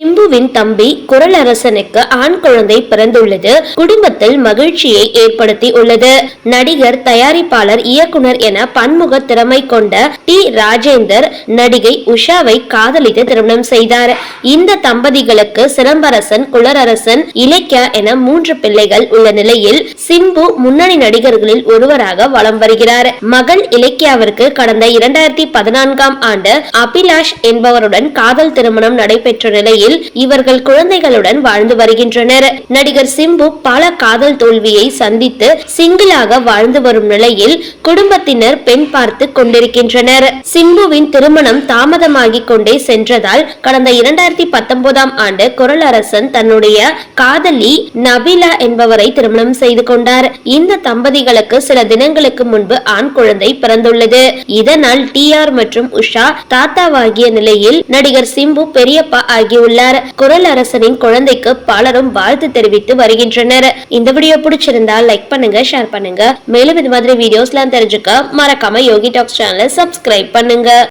Им. சிம்புவின் தம்பி குரலரசனுக்கு ஆண் குழந்தை பிறந்துள்ளது. குடும்பத்தில் மகிழ்ச்சியை ஏற்படுத்தி உள்ளது நடிகர் தயாரிப்பாளர் இயக்குனர் என பன்முக திறமை கொண்ட டி. ராஜேந்தர் நடிகை உஷாவை காதலித்து திருமணம் செய்தார். இந்த தம்பதிகளுக்கு சிலம்பரசன் குளரரசன் இலக்கியா என மூன்று பிள்ளைகள் உள்ள நிலையில் சிம்பு முன்னணி நடிகர்களில் ஒருவராக வலம் வருகிறார். மகள் இலக்கியாவிற்கு கடந்த இரண்டாயிரத்தி பதினான்காம் ஆண்டு அபிலாஷ் என்பவருடன் காதல் திருமணம் நடைபெற்ற நிலையில் இவர்கள் குழந்தைகளுடன் வாழ்ந்து வருகின்றனர். நடிகர் சிம்பு பல காதல் தோல்வியை சந்தித்து சிங்கிளாக வாழ்ந்து வரும் நிலையில் குடும்பத்தினர் பெண் பார்த்து கொண்டிருக்கின்றனர். சிம்புவின் திருமணம் தாமதமாகி கொண்டே சென்றதால் கடந்த இரண்டாயிரத்தி பத்தொன்பதாம் ஆண்டு குரல் அரசன் தன்னுடைய காதலி நபிலா என்பவரை திருமணம் செய்து கொண்டார். இந்த தம்பதிகளுக்கு சில தினங்களுக்கு முன்பு ஆண் குழந்தை பிறந்துள்ளது. இதனால் டி ஆர் மற்றும் உஷா தாத்தாவாகிய நிலையில் நடிகர் சிம்பு பெரியப்பா ஆகியுள்ளார். குரல் அரசனின் குழந்தைக்கு பலரும் வாழ்த்து தெரிவித்து வருகின்றனர். இந்த வீடியோ பிடிச்சிருந்தா லைக் பண்ணுங்க ஷேர் பண்ணுங்க. மேலும் இது மாதிரி வீடியோஸ்லாம் தெரிஞ்சுக்க மறக்காம யோகி டாக்ஸ் சேனலை சப்ஸ்கிரைப் பண்ணுங்க.